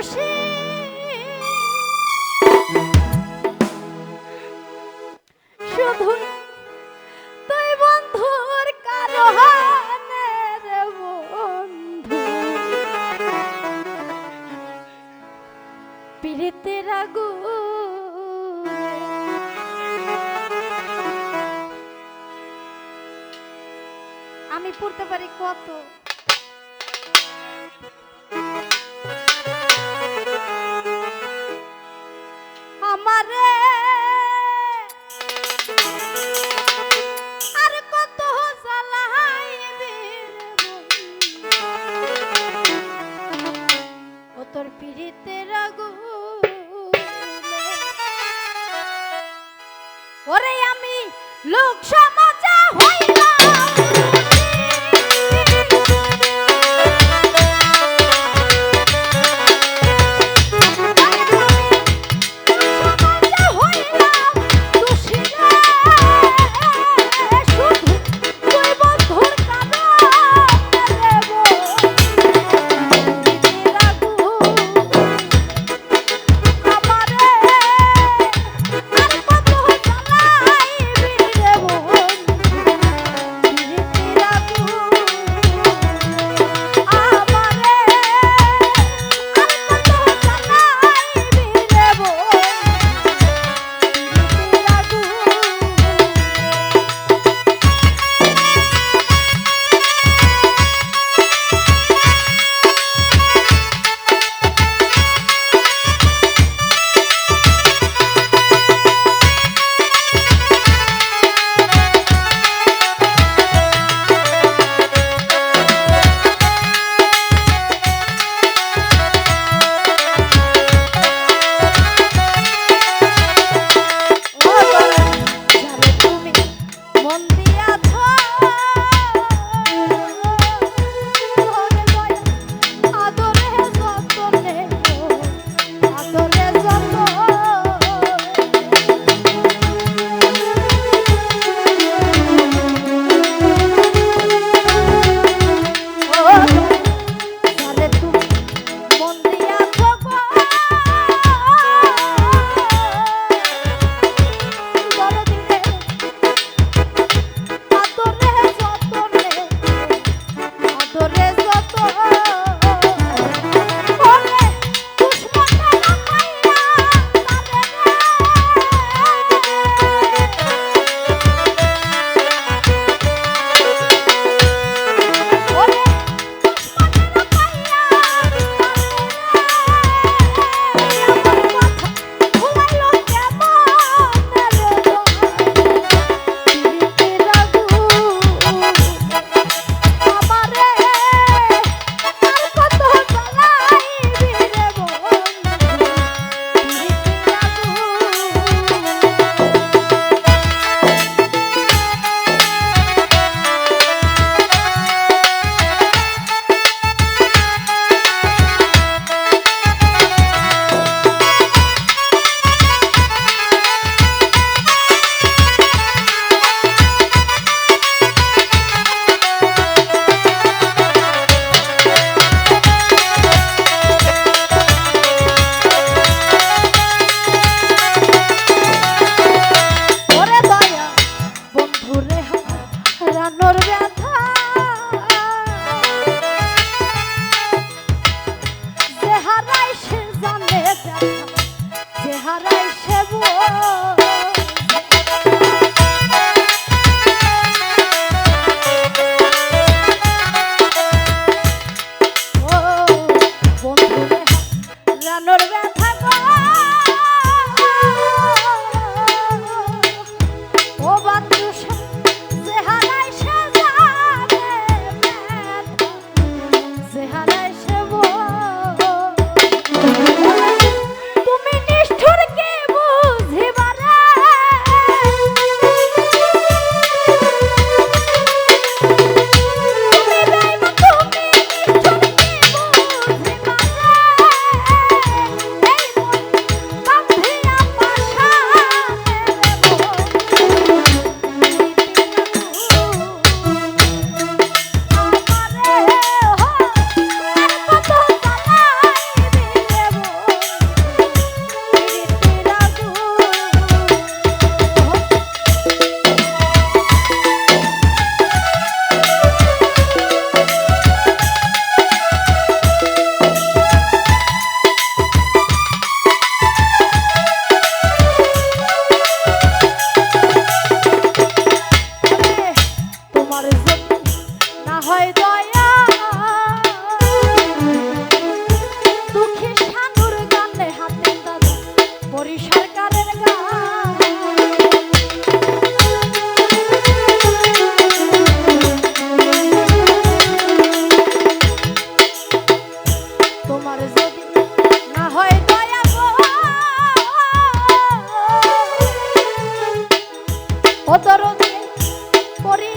বসে। শুধু তুই বন্ধুর কারও আমি পড়তে পারি কত? পিড়িতে রাগু ওরে আমি লোক সম Obrigada. চরণে পরে